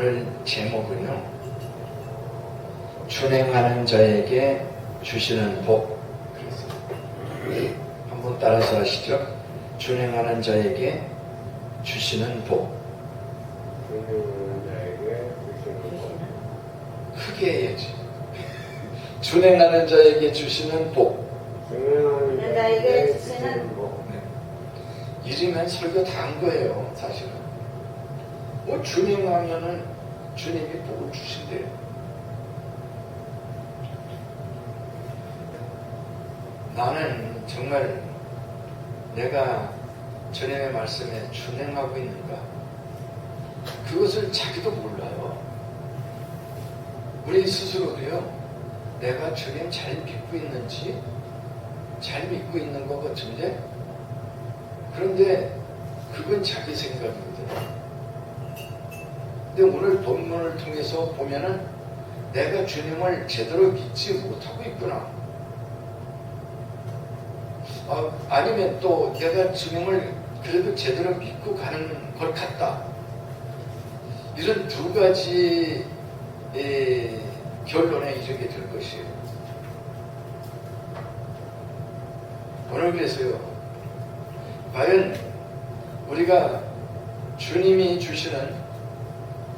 오늘 제목은요. 준행하는 자에게 주시는 복. 한번 따라서 하시죠. 준행하는 자에게 주시는 복. 크게 해야지. 준행하는 자에게 주시는 복. 존경하는 자에게 주시는 복. 네. 이러면 설교 다 한 거예요, 사실은. 뭐 준행하면은 주님이 복을 주신대요. 나는 정말 내가 주님의 말씀에 준행하고 있는가? 그것을 자기도 몰라요. 우리 스스로도요, 내가 주님 잘 믿고 있는지, 잘 믿고 있는 것 같은데, 그런데 그건 자기 생각이거든요. 근데 오늘 본문을 통해서 보면은 내가 주님을 제대로 믿지 못하고 있구나. 아, 아니면 또 내가 주님을 그래도 제대로 믿고 가는 것 같다. 이런 두 가지 의 결론에 이르게 될 것이에요. 오늘 그래서요. 과연 우리가 주님이 주시는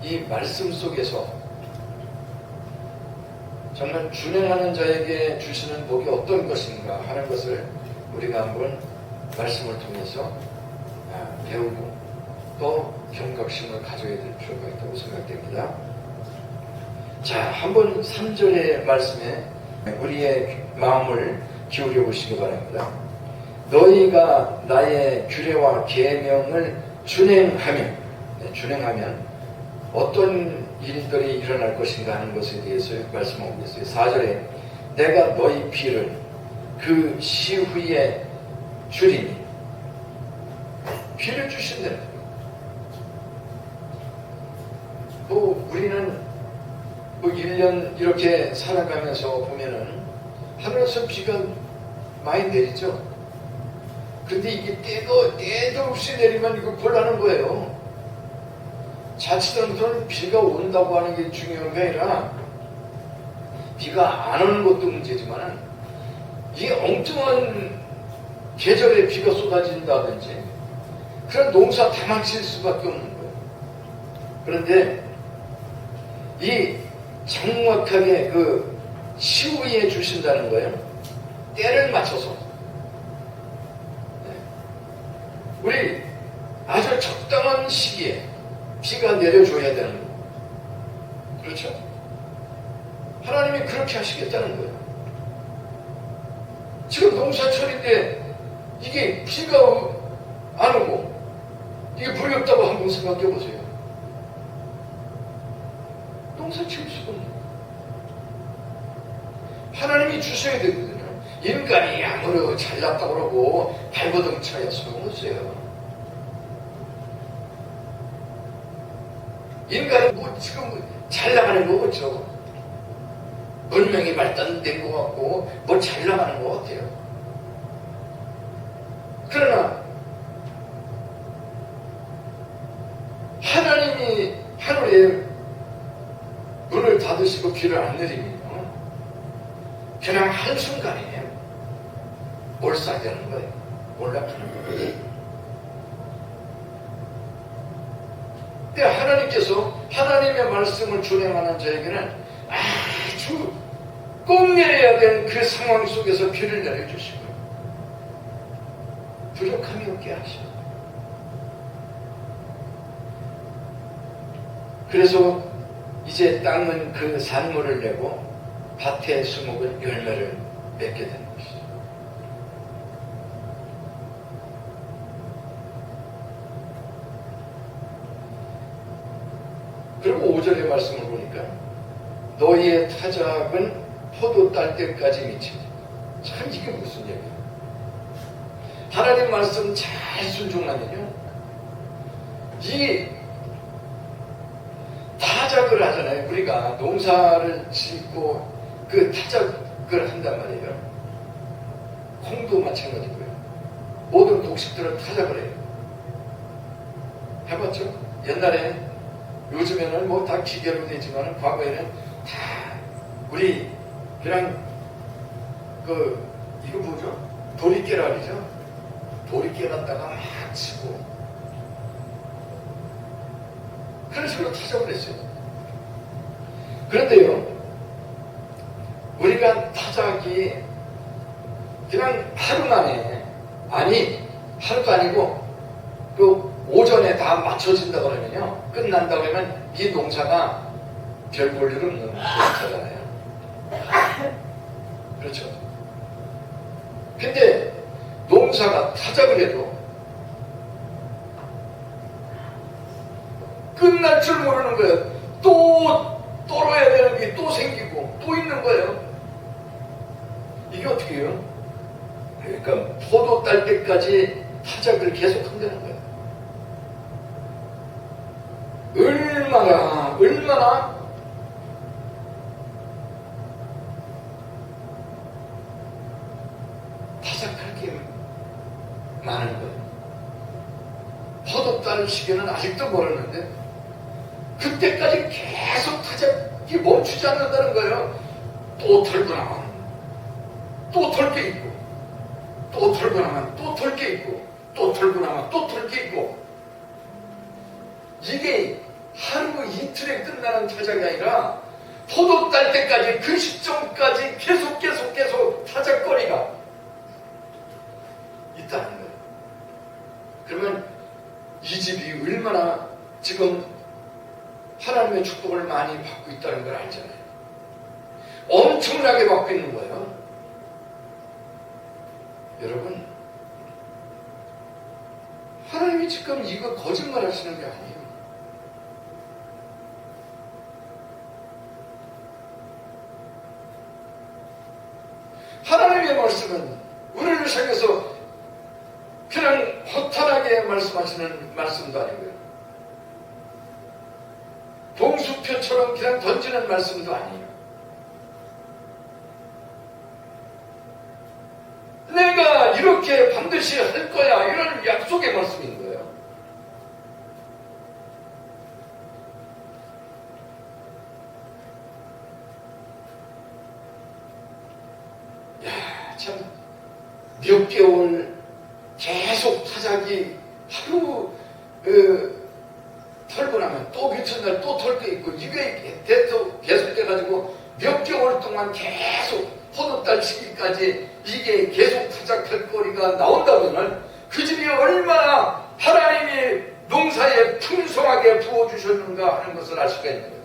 이 말씀 속에서 정말 준행하는 자에게 주시는 복이 어떤 것인가 하는 것을 우리가 한번 말씀을 통해서 아, 배우고 또 경각심을 가져야 될 필요가 있다고 생각됩니다. 자, 한번 3절의 말씀에 우리의 마음을 기울여 보시기 바랍니다. 너희가 나의 규례와 계명을 준행하면 네, 준행하면 어떤 일들이 일어날 것인가 하는 것에 대해서 말씀하고 있어요. 4절에 내가 너희 피를 그 시후에 주리니 피를 주신다는. 뭐 우리는 뭐 1년 이렇게 살아가면서 보면은 하늘에서 비가 많이 내리죠. 근데 이게 때도, 때도 없이 내리면 이거 곤란한 거예요. 자칫하면 비가 온다고 하는 게 중요한 게 아니라 비가 안 오는 것도 문제지만 이게 엉뚱한 계절에 비가 쏟아진다든지 그런 농사 다 망칠 수밖에 없는 거예요. 그런데 이 정확하게 그 시후에 주신다는 거예요. 때를 맞춰서. 네. 우리 아주 적당한 시기에 비가 내려줘야 되는 거예요. 그렇죠? 하나님이 그렇게 하시겠다는 거예요. 지금 농사철인데 이게 비가 안 오고 이게 불이 없다고 한번 생각해 보세요. 농사 지을 수가 없는 거예요. 하나님이 주셔야 되거든요. 인간이 아무리 잘났다 그러고 발버둥 쳐야 소용없어요. 인간은 뭐 지금 잘 나가는 거 같죠?文명이 발달된 것 같고 뭐 잘 나가는 것 같아요. 그러나 하나님이 하늘에 문을 닫으시고 비를 안 내리면 그냥 한순간에 몰살되는 거예요. 올라가는 거예요. 근데 하나님께서 하나님의 말씀을 준행하는 자에게는 아주 꼭 내려야 되는 그 상황 속에서 비를 내려주시고 부족함이 없게 하시고. 그래서 이제 땅은 그 산물을 내고 밭의 수목은 열매를 맺게 되는 것이죠. 그리고 5절의 말씀을 보니까 너희의 타작은 포도 딸 때까지 미치니 참 이게 무슨 얘기야? 하나님 말씀 잘 순종하면요 이 타작을 하잖아요. 우리가 농사를 짓고 그 타작을 한단 말이에요. 콩도 마찬가지고요. 모든 곡식들은 타작을 해요. 해봤죠? 옛날에 요즘에는 뭐 다 기계로 되지만 과거에는 다 우리 그냥 그 이거 뭐죠? 도리깨라리죠? 도리깨 갖다가 막 치고 그런 식으로 했어요. 그런데요, 우리가 타작이 그냥 하루 만에, 아니, 하루도 아니고, 그 오전에 다 맞춰진다 그러면요, 끝난다 그러면 이 농사가 별 볼일 없는 농사잖아요. 그렇죠. 근데 농사가 타작을 해도 끝날 줄 모르는 거예요. 또 떨어야 되는 게 또 생기고 또 있는 거예요. 이게 어떻게 해요? 그러니까 포도 딸 때까지 타작을 계속 한다는 거예요. 얼마나 얼마나 타작할 게 많은 거예요. 따는 시기는 아직도 멀었는데 그때까지 계속 타작이 멈추지 않는다는 거예요. 또 털고 나면 또 털 게 있고 또 털고 나면 또 털 게 있고 또 털고 나면 또 털 게 있고 이게 하루 이틀에 끝나는 타작이 아니라 포도 딸 때까지 그 시점까지 계속 계속 계속 타작거리가 있다는 거예요. 그러면 이 집이 얼마나 지금 하나님의 축복을 많이 받고 있다는 걸 알잖아요. 엄청나게 받고 있는 거예요. 여러분, 하나님이 지금 이거 거짓말 하시는 게 아니에요. 하나님의 말씀은 우리를 향해서 그냥 허탈하게 말씀하시는 말씀도 아니고요. 봉수표처럼 그냥 던지는 말씀도 아니에요. 내가 이렇게 반드시 할 거야. 이런 약속의 거예요. 야, 참, 몇 개월 계속 타작이 하루, 그, 털고 나면 또 밑첫날 또 털 게 있고, 이게 계속, 계속 돼가지고 몇 개월 동안 계속 포도딸 시기까지 이게 계속 타작할 거리가 나온다면은 그 집이 얼마나 하나님이 농사에 풍성하게 부어주셨는가 하는 것을 알 수가 있는 거예요.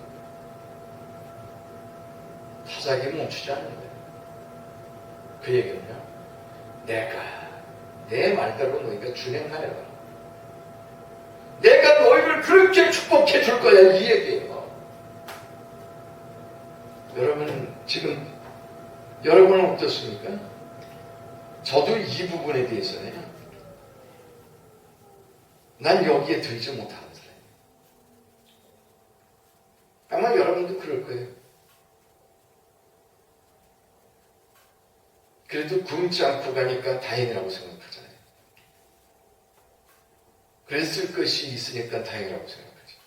타작이 멈추지 않는 거예요. 그 얘기는요. 내가 내 말대로 너희가 준행하여라. 내가 너희를 그렇게 축복해 줄 거야 이 얘기예요. 여러분 지금 여러분은 어떻습니까? 저도 이 부분에 대해서는 난 여기에 들지 못하는 사람이에요. 아마 여러분도 그럴 거예요. 그래도 굶지 않고 가니까 다행이라고 생각하잖아요. 그랬을 것이 있으니까 다행이라고 생각하죠.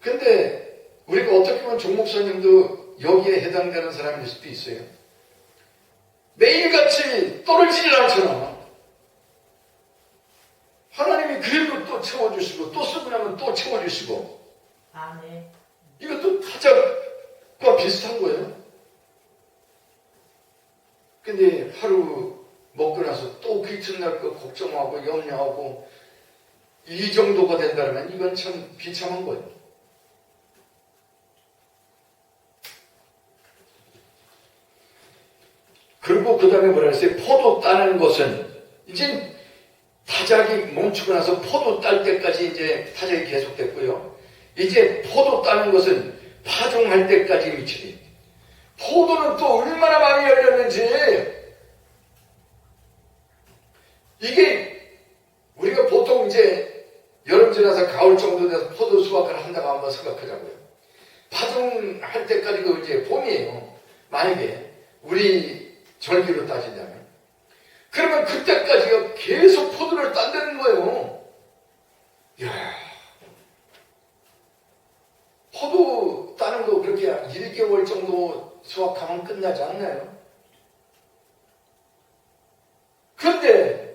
근데 우리가 어떻게 보면 종 목사님도 여기에 해당되는 사람일 수도 있어요. 매일같이 떨어지질 않잖아. 하나님이 그래도 또 채워주시고 또 쓰고 나면 또 채워주시고 아, 네. 이것도 타작과 비슷한 거예요. 근데 하루 먹고 나서 또 그 이튿날 거 걱정하고 염려하고 이 정도가 된다면 이건 참 비참한 거예요. 그리고 그 다음에 뭐라 했어요? 포도 따는 것은 이제 타작이 멈추고 나서 포도 딸 때까지 이제 타작이 계속됐고요. 이제 포도 따는 것은 파종할 때까지 미치니 포도는 또 얼마나 많이 열렸는지 이게 우리가 보통 이제 여름 지나서 가을 정도 돼서 포도 수확을 한다고 한번 생각하자고요. 파종할 때까지 그 이제 봄이에요. 만약에 우리 절기로 따지냐면. 그러면 그때까지가 계속 포도를 딴다는 거예요. 야 포도 따는 거 그렇게 1개월 정도 수확하면 끝나지 않나요? 그런데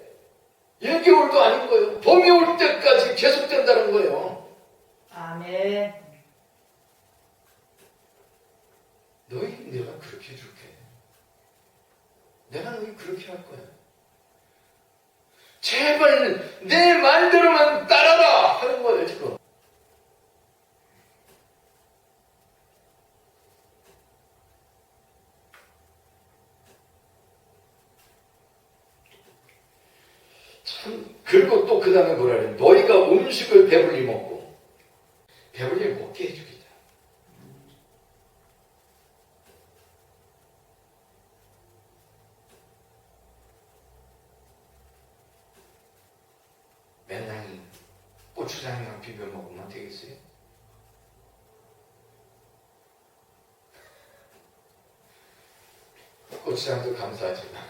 고추장도 감사하지만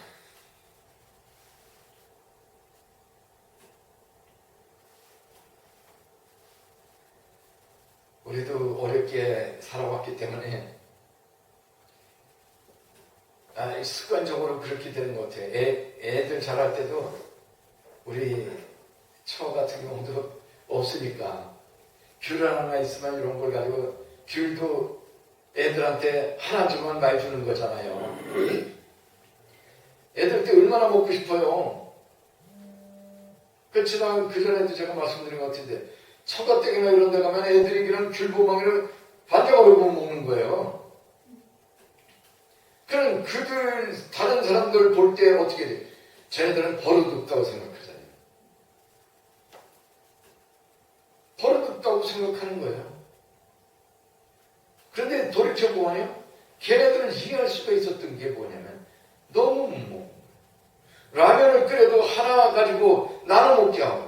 우리도 어렵게 살아왔기 때문에 아, 습관적으로 그렇게 되는 것 같아요. 애, 애들 자랄 때도 우리 처 같은 경우도 없으니까 귤 하나 있으면 이런 걸 가지고 귤도 애들한테 하나 주면 많이 주는 거잖아요. 애들 때 얼마나 먹고 싶어요. 그렇지만 그전에도 제가 말씀드린 것 같은데 처가댁이나 이런 데 가면 애들이 그런 귤보망이를 반장으로 보고 먹는 거예요. 그럼 그들 다른 사람들 볼 때 어떻게 돼? 쟤네들은 버릇 없다고 생각하잖아요. 버릇 없다고 생각하는 거예요. 그런데 돌이켜보면요. 걔네들은 이해할 수가 있었던 게 뭐냐면 너무 못 거예요. 라면을 끓여도 하나 가지고 나눠 먹게 하고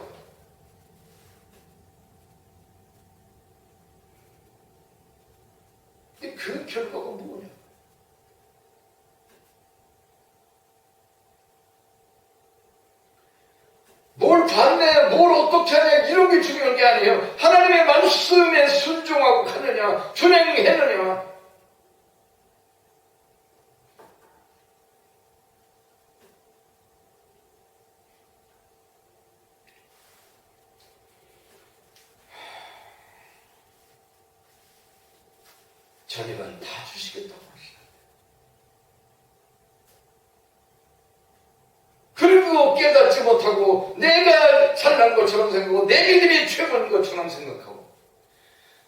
근데 그 결과가 뭐냐? 뭘 받네, 뭘 어떻게 하냐, 이런 게 중요한 게 아니에요. 하나님의 말씀에 순종하고 가느냐, 준행했느냐. 저리는 다 주시겠다고 하시다. 그리고 깨닫지 못하고 내가 잘난 것처럼 믿음이 최고인 것처럼 생각하고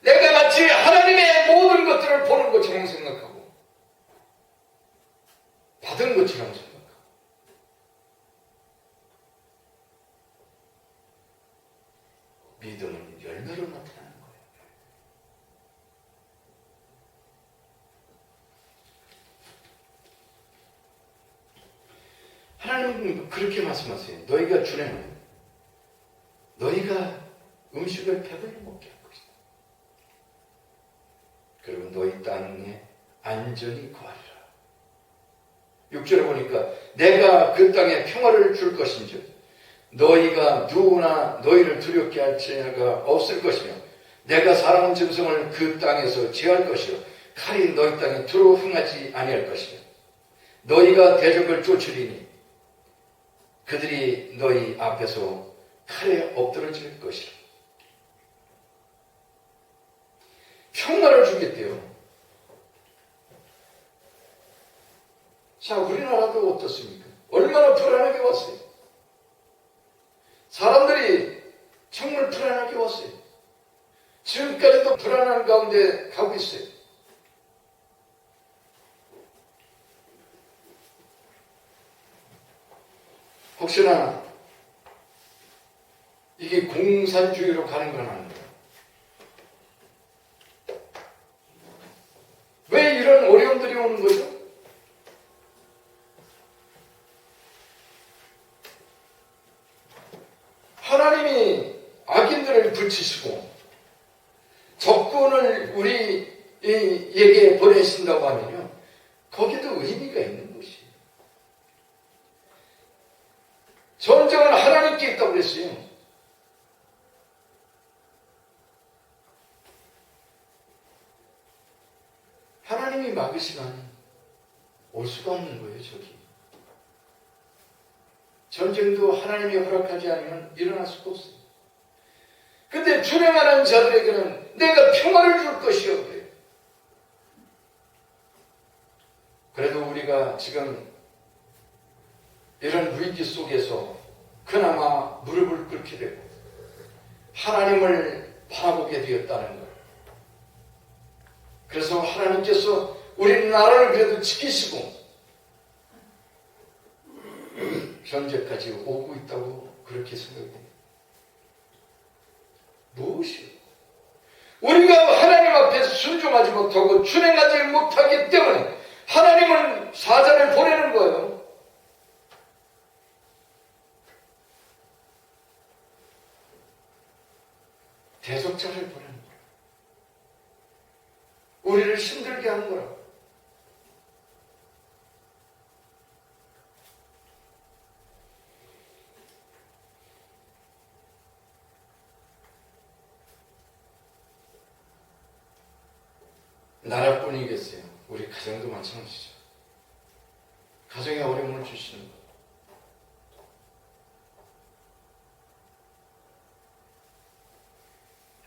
내가 마치 하나님의 모든 것들을 보는 것처럼 생각하고 받은 것처럼 생각하고 믿음은 열매로 나타나는 거예요. 하나님은 그렇게 말씀하세요. 너희가 주려면 너희가 음식을 배불리 먹게 할 것이다. 그리고 너희 땅에 안전히 거하리라. 6절에 보니까 내가 그 땅에 평화를 줄 것인지 너희가 누구나 너희를 두렵게 할 자가 없을 것이며 내가 사람 짐승을 그 땅에서 제할 것이요 칼이 너희 땅에 두루 흥하지 아니할 것이며 너희가 대적을 쫓으리니 그들이 너희 앞에서 칼에 엎드러질 것이라. 평화를 주겠대요. 자, 우리나라도 어떻습니까? 얼마나 불안하게 왔어요. 사람들이 정말 불안하게 왔어요. 지금까지도 불안한 가운데 가고 있어요. 혹시나 이게 공산주의로 가는 건 아닌가? 왜 이런 어려움들이 오는 거죠? 하나님이 악인들을 붙이시고 적군을 우리에게 보내신다고 하면요. 거기도 의미가 있는 것이에요. 전쟁은 하나님께 있다고 그랬어요. 하나님이 막으시면 올 수가 없는 거예요, 저기. 전쟁도 하나님이 허락하지 않으면 일어날 수가 없어요. 근데 준행하는 자들에게는 내가 평화를 줄 것이요. 그래요. 그래도 우리가 지금 이런 위기 속에서 그나마 무릎을 꿇게 되고 하나님을 바라보게 되었다는 것. 그래서 하나님께서 우리 나라를 그래도 지키시고 현재까지 오고 있다고 그렇게 생각해요. 무엇이요? 우리가 하나님 앞에 순종하지 못하고 준행하지 못하기 때문에 하나님은 사자를 보내는 거예요. 대속자를 보내는 거예요. 우리를 힘들게 하는 거라고. 나라뿐이겠어요. 우리 가정도 마찬가지죠. 가정에 어려움을 주시는 것.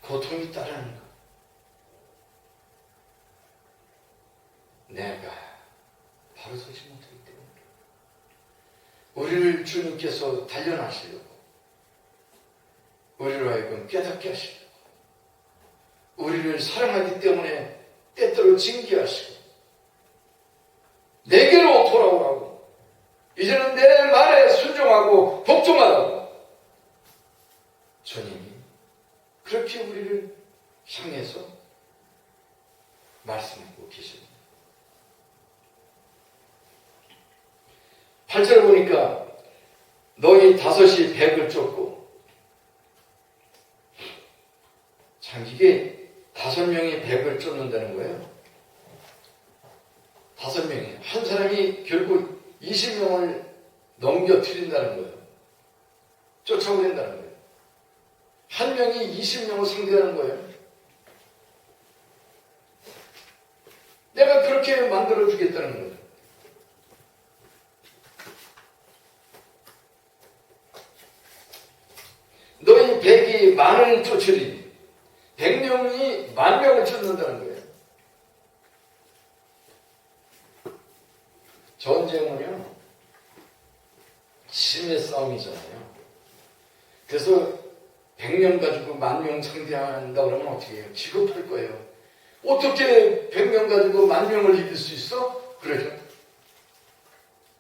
고통이 따르는 것. 내가 바로 서지 못하기 때문에 우리를 주님께서 단련하시려고 우리로 하여금 깨닫게 하시려고 우리를 사랑하기 때문에 때때로 징계하시고 내게로 돌아오라고 이제는 내 말에 순종하고 복종하라고 주님이 그렇게 우리를 향해서 말씀하고 계십니다. 8절 보니까 너희 다섯이 백을 쫓고 참 이게 다섯 명이 백을 쫓는다는 거예요. 다섯 명이 한 사람이 결국 20명을 넘겨뜨린다는 거예요. 쫓아오낸다는 거예요. 한 명이 20명을 상대하는 거예요. 내가 그렇게 만들어 주겠다는 거예요. 백이 만을 쫓으리. 백 명이 만 명을 쫓는다는 거예요. 전쟁은요, 힘의 싸움이잖아요. 그래서 100명 가지고 만명 상대한다 그러면 어떻게 해요? 지급할 거예요. 어떻게 100명 가지고 만 명을 이길 수 있어? 그러죠.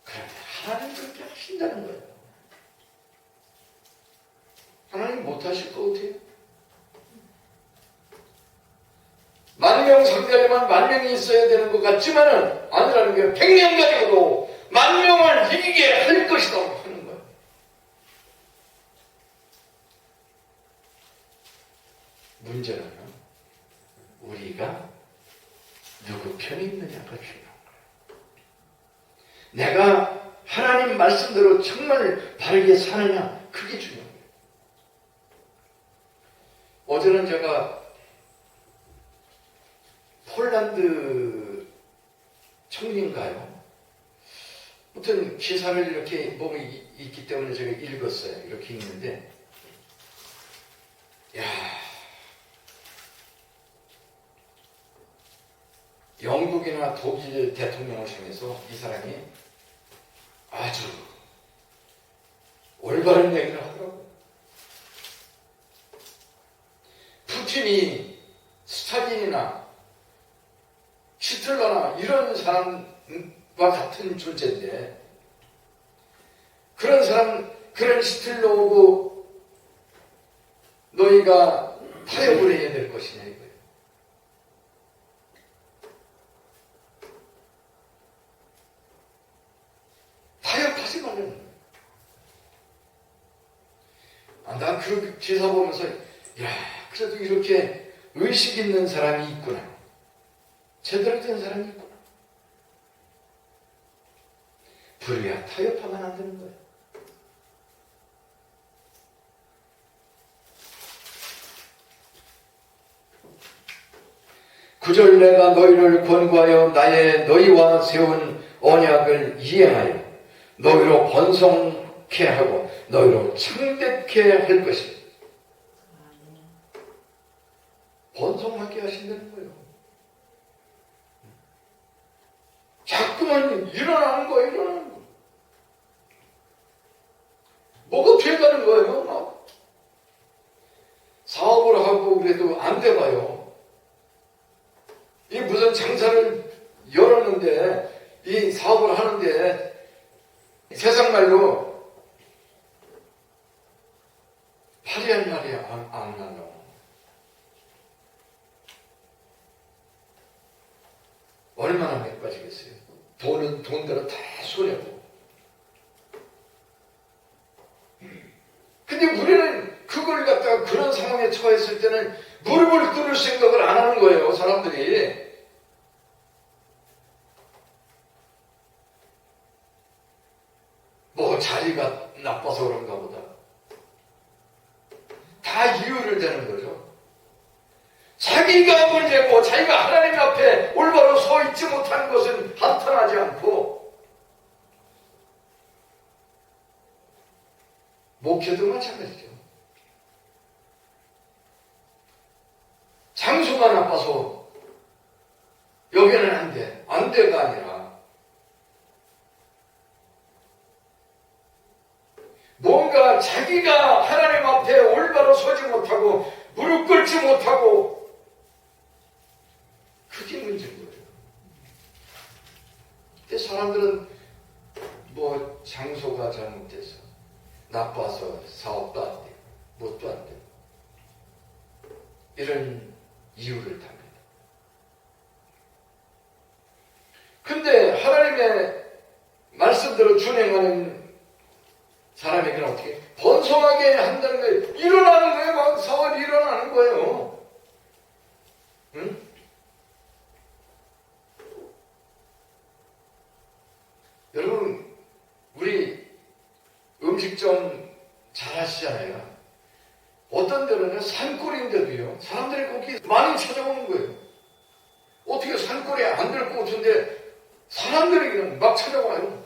그런데 하나님 그렇게 하신다는 거예요. 하나님 못 하실 것 같아요. 만 명 상대하려면 만 명이 있어야 되는 것 같지만은 아니라는 게 100명 가지고도 만 명을 이기게 할 것이다 하는 거예요. 문제는 우리가 누구 있느냐가 중요한 거예요. 내가 하나님 말씀대로 정말 바르게 사느냐 그게 거예요. 어제는 제가 폴란드 청년가요? 아무튼 기사를 이렇게 몸에 있기 때문에 제가 읽었어요. 이렇게 읽는데, 야 영국이나 독일 대통령을 향해서 이 사람이 아주 올바른 얘기를 하더라고요. 푸틴이 스탈린이나 히틀러나 이런 사람과 같은 존재인데 그런 사람 그런 히틀러고 너희가 타협을 해야 될 것이냐 이거예요. 타협하지 말라는 거예요. 아, 난 그 기사 보면서 야 그래도 이렇게 의식 있는 사람이 있구나. 제대로 된 사람이 있구나. 불의와 타협하면 안 되는 거예요. 구절 내가 너희를 권고하여 나의 너희와 세운 언약을 이행하여 너희로 번성케 하고 너희로 창대케 할 것이다. 번성하게 하신다는 거예요. 자꾸만 일어나는 거예요, 일어나는 거. 뭐가 돼가는 거예요, 막. 사업을 하고 그래도 안 돼봐요. 이 무슨 장사를 열었는데, 이 사업을 하는데, 세상 말로 화려한 말이 안, 안 나노. 얼마나 몇 빠지겠어요? 돈은 돈대로 다 손해고. 근데 우리는 그걸 갖다가 그런 상황에 처했을 때는 무릎을 꿇을 생각을 안 하는 거예요, 사람들이. 뭐 자리가 나빠서 그런가 보다. 다 이유를 대는 거죠. 자기가 문제고 자기가 하나님 앞에 올바로 서 있지 못한 것은 한탄하지 않고 목회도 마찬가지죠. 장소가 나빠서 여기는 안 돼. 안 돼가 아니라 뭔가 자기가 하나님 앞에 올바로 서지 못하고 무릎 꿇지 못하고 그게 문제인 거예요. 근데 사람들은 뭐 장소가 잘못돼서 나빠서 사업도 안 되고 뭣도 안 되고 이런 이유를 답니다. 근데 하나님의 말씀대로 준행하는 사람에게는 어떻게 번성하게 한다는 거예요. 일어나는 거예요. 막 사업이 일어나는 거예요. 응? 여러분, 우리 음식점 잘 하시잖아요. 어떤 데는 산골인데도요, 사람들이 거기 많이 찾아오는 거예요. 어떻게 산골에 안 될 것 같은데 사람들이 그냥 막 찾아와요.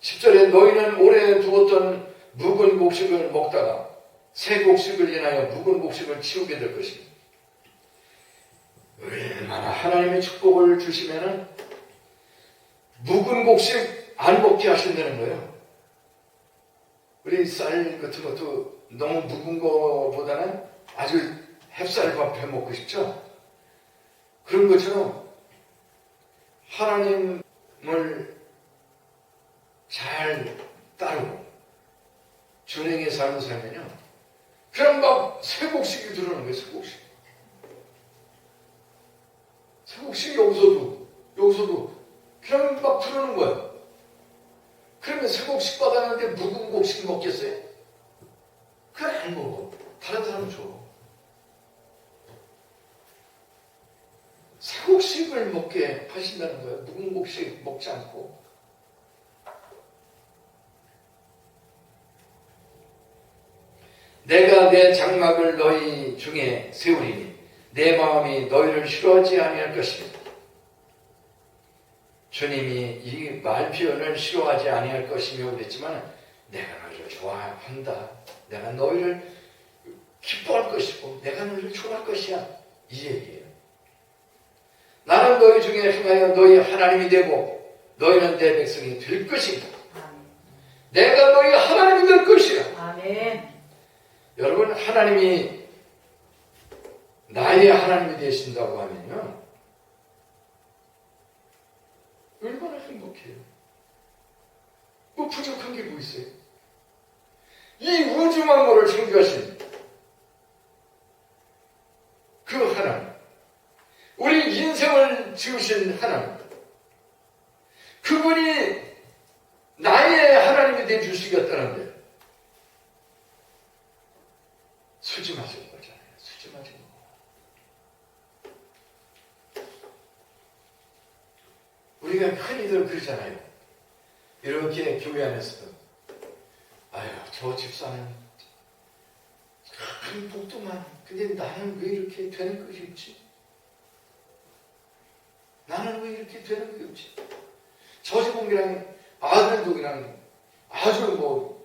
10절에 너희는 오래 두었던 묵은 곡식을 먹다가 새 곡식을 인하여 묵은 곡식을 치우게 될 것입니다. 얼마나 하나님의 축복을 주시면은 묵은 곡식 안 먹게 하신다는 거예요. 우리 쌀 같은 것도 너무 묵은 것보다는 아주 햅쌀밥 해 먹고 싶죠? 그런 것처럼 하나님을 잘 따르고 준행에 사는 삶은요 그냥 막 새곡식이 들어오는 거예요 새곡식 새곡식이 여기서도 여기서도 그냥 막 들어오는 거예요. 그러면 새곡식 받았는데 묵은 곡식 먹겠어요? 그건 안 먹어. 다른 사람 줘. 새곡식을 먹게 하신다는 거예요. 묵은 곡식 먹지 않고 내가 내 장막을 너희 중에 세우리니 내 마음이 너희를 싫어하지 아니할 것이다. 주님이 이 말 표현을 싫어하지 아니할 것이며 그랬지만 내가 너희를 좋아한다. 내가 너희를 기뻐할 것이고 내가 너희를 좋아할 것이야. 이 얘기예요. 나는 너희 중에 행하여 너희 하나님이 되고 너희는 내 백성이 될 것이다. 내가 너희 하나님이 될 것이야. 아멘. 여러분 하나님이 나의 하나님이 되신다고 하면요. 얼마나 행복해요. 뭐 부족한 게 뭐 있어요? 이 우주 만물을 창조하신 그 하나님 우리 인생을 지으신 하나님 그분이 나의 하나님이 돼 주시겠다는데 수지 맞은 거잖아요. 수지 맞은 거. 우리가 흔히들 그러잖아요. 이렇게 교회 안에서도 아유 저 집사는 큰 복도 많 근데 나는 왜 이렇게 되는 것이 없지? 나는 왜 이렇게 되는 게 없지? 저 집은 그냥 아들도 그냥 아주 뭐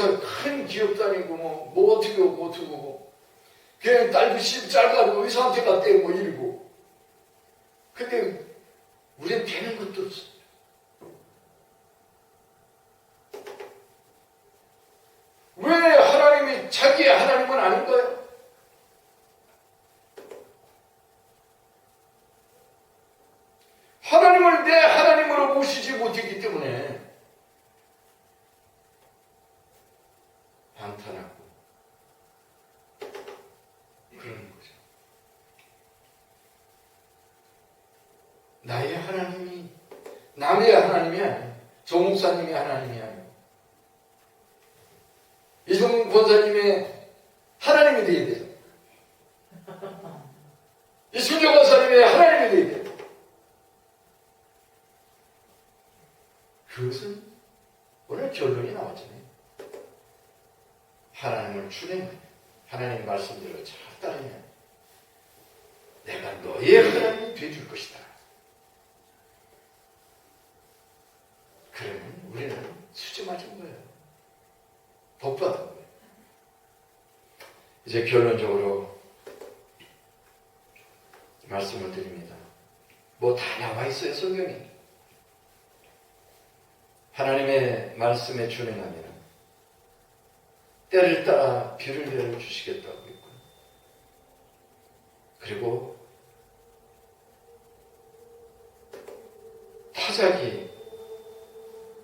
회사 큰 기업 다니고 뭐, 뭐 어떻게 하고 뭐 어떻게 하고. 그냥 딸도 씨 짧아가지고 의사한테 갔대 뭐 이러고. 근데 우리는 되는 것도 없어 왜 하나님이 자기의 하나님은 아닌 거예요? 하나님을 내 하나님으로 모시지 못했기 때문에 방탄하고 그러는 거죠. 나의 하나님이 남의 하나님이 아니에요. 조 목사님의 하나님이 아니에요. 이종 권사님의 하나님이 되어야 돼요. 이순정 권사님의 하나님이 되어야 돼요. 그것은 오늘 결론이 나왔잖아요. 하나님을 추례면 하나님 말씀대로 잘 따르면 내가 너의 하나님이 되줄 것이다. 그러면 우리는 수지 맞은 거예요. 복 받은 거예요. 이제 결론적으로 말씀을 드립니다. 뭐 다 나와 있어요, 성경에. 하나님의 말씀에 준행하면 때를 따라 비를 내려 주시겠다고 했고 그리고 타작이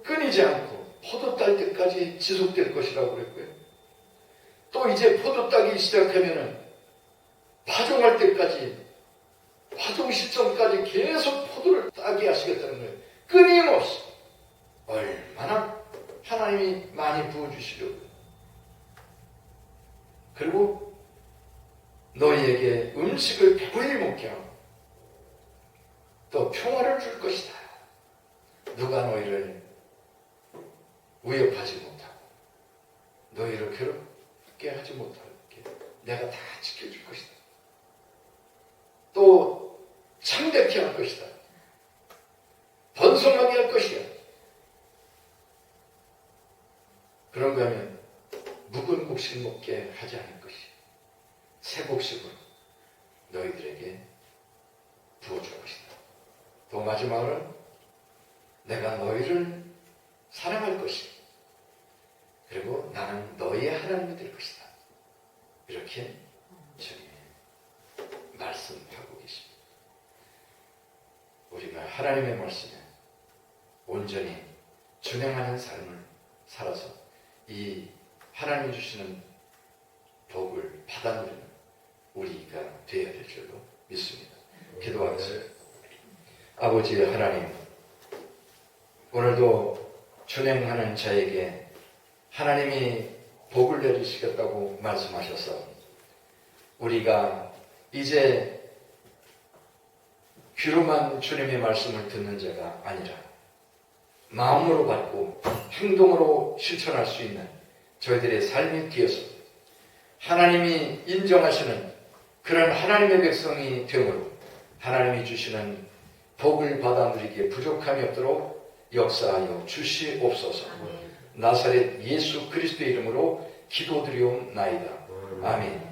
끊이지 않고 포도 딸 때까지 지속될 것이라고 그랬고요. 또 이제 포도 따기 시작하면은 파종할 때까지 파종 시점까지 계속 포도를 따게 하시겠다는 거예요. 끊임없이 얼마나 하나님이 많이 부어주시려고 그리고 너희에게 음식을 배불리 먹게 하고 또 평화를 줄 것이다. 누가 너희를 위협하지 못하고 너희를 괴롭게 하지 못하게 내가 다 지켜줄 것이다. 또 창대케 할 것이다. 번성하게 할 것이야. 그런가 하면 묵은 곡식 먹게 하지 않을 것이 새 곡식으로 너희들에게 부어줄 것이다. 또 마지막으로 내가 너희를 사랑할 것이다. 그리고 나는 너희의 하나님이 될 것이다. 이렇게 주님이 말씀하고 계십니다. 우리가 하나님의 말씀에 온전히 준행하는 삶을 살아서 이 하나님이 주시는 복을 받아들이는 우리가 되어야 될 줄로 믿습니다. 기도하겠습니다. 아버지 하나님, 오늘도 준행하는 자에게 하나님이 복을 내리시겠다고 말씀하셔서 우리가 이제 귀로만 주님의 말씀을 듣는 자가 아니라 마음으로 받고 행동으로 실천할 수 있는 저희들의 삶이 되어서 하나님이 인정하시는 그런 하나님의 백성이 되므로 하나님이 주시는 복을 받아 누리기에 부족함이 없도록 역사하여 주시옵소서. 나사렛 예수 그리스도의 이름으로 기도드리옵나이다. 아멘.